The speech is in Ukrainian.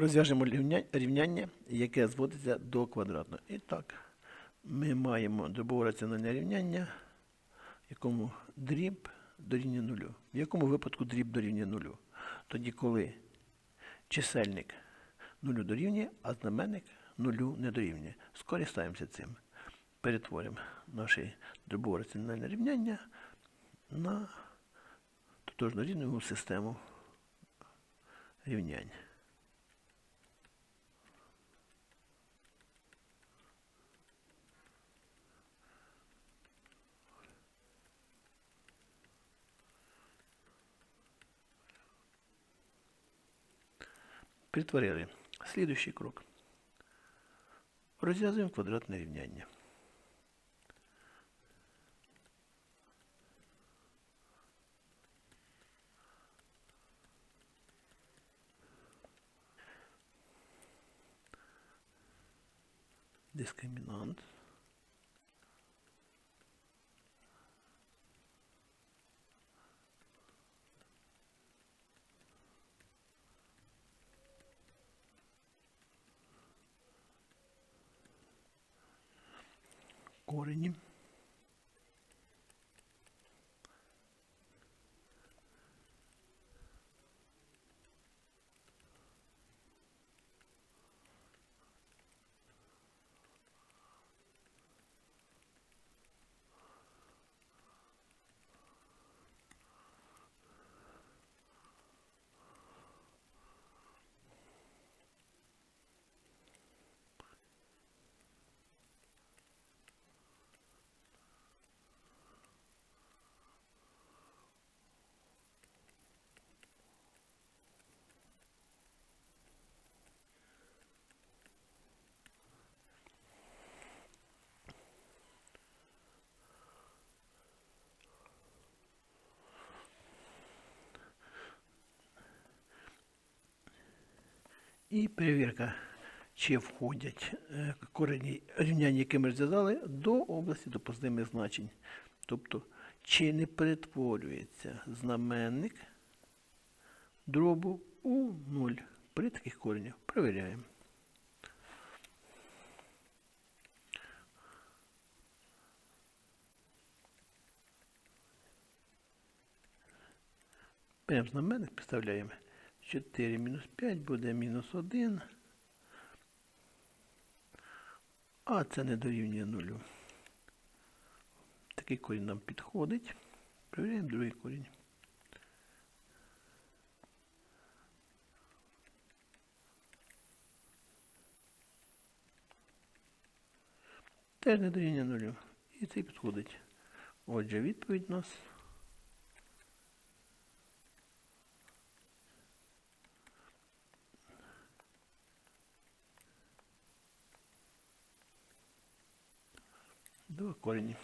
Розв'яжемо рівняння, яке зводиться до квадратного. І так, ми маємо дробове раціональне рівняння, якому дріб дорівнює нулю. В якому випадку дріб дорівнює нулю? Тоді, коли чисельник нулю дорівнює, а знаменник нулю не дорівнює. Скористаємося цим. Перетворимо наше дробове раціональне рівняння на тотожно рівневу систему рівнянь. Притворили. Слідуючий крок. Розв'язуємо квадратне рівняння. Дискримінант. корені. І перевірка, чи входять е, корені рівняння, які ми розв'язали, до області допустимих значень. Тобто, чи не перетворюється знаменник дробу у нуль при таких коренях. Перевіряємо. Беремо знаменник, підставляємо 4 мінус 5 буде мінус 1. А це не дорівнює нулю. Такий корінь нам підходить. Перевіряємо другий корінь. Теж не дорівнює нулю. І цей підходить. Отже, відповідь у нас Два корені.